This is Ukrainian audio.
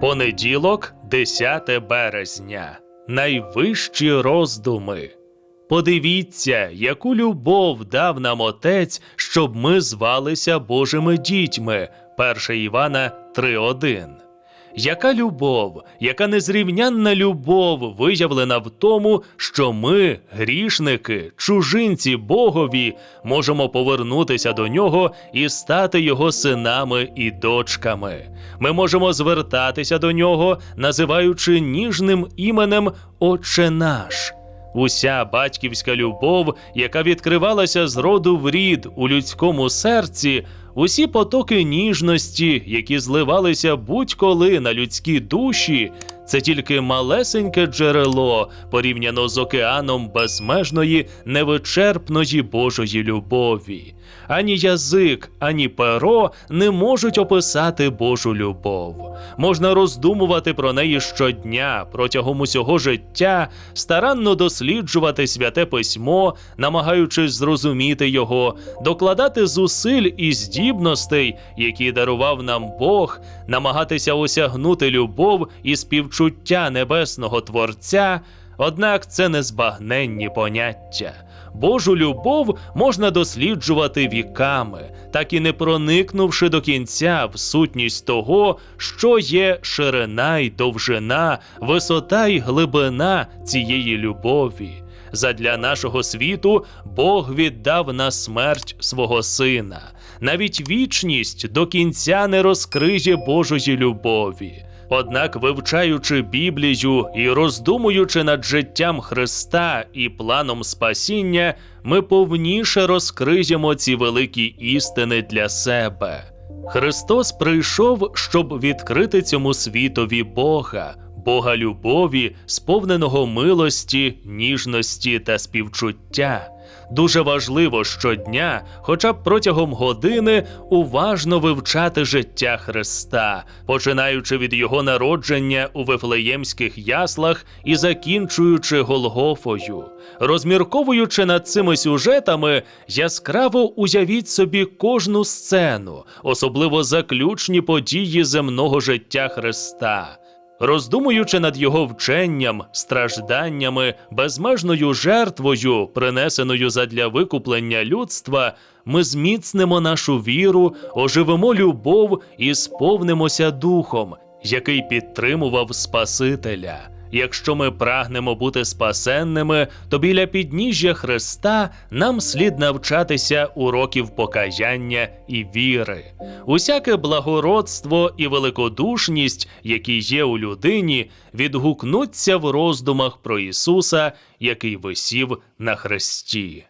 Понеділок, 10 березня. Найвищі роздуми. Подивіться, яку любов дав нам Отець, щоб ми звалися Божими дітьми. 1 Івана 3.1. Яка любов, яка незрівнянна любов виявлена в тому, що ми, грішники, чужинці Богові, можемо повернутися до нього і стати його синами і дочками. Ми можемо звертатися до нього, називаючи ніжним іменем Отче наш. Уся батьківська любов, яка відкривалася з роду в рід у людському серці, усі потоки ніжності, які зливалися будь-коли на людські душі, це тільки малесеньке джерело порівняно з океаном безмежної невичерпної Божої любові. Ані язик, ані перо не можуть описати Божу любов. Можна роздумувати про неї щодня протягом усього життя, старанно досліджувати святе письмо, намагаючись зрозуміти його, докладати зусиль і здібностей, які дарував нам Бог, намагатися осягнути любов і співчуття небесного Творця. Однак це незбагненні поняття. Божу любов можна досліджувати віками, так і не проникнувши до кінця в сутність того, що є ширина й довжина, висота й глибина цієї любові. Задля нашого світу Бог віддав на смерть свого сина. Навіть вічність до кінця не розкриє Божої любові. Однак, вивчаючи Біблію і роздумуючи над життям Христа і планом спасіння, ми повніше розкриємо ці великі істини для себе. Христос прийшов, щоб відкрити цьому світові Бога, Бога любові, сповненого милості, ніжності та співчуття. Дуже важливо щодня, хоча б протягом години, уважно вивчати життя Христа, починаючи від його народження у вифлеємських яслах і закінчуючи Голгофою. Розмірковуючи над цими сюжетами, яскраво уявіть собі кожну сцену, особливо заключні події земного життя Христа. Роздумуючи над його вченням, стражданнями, безмежною жертвою, принесеною задля викуплення людства, ми зміцнимо нашу віру, оживимо любов і сповнимося духом, який підтримував Спасителя. Якщо ми прагнемо бути спасенними, то біля підніжжя Христа нам слід навчатися уроків покаяння і віри. Усяке благородство і великодушність, які є у людині, відгукнуться в роздумах про Ісуса, який висів на хресті.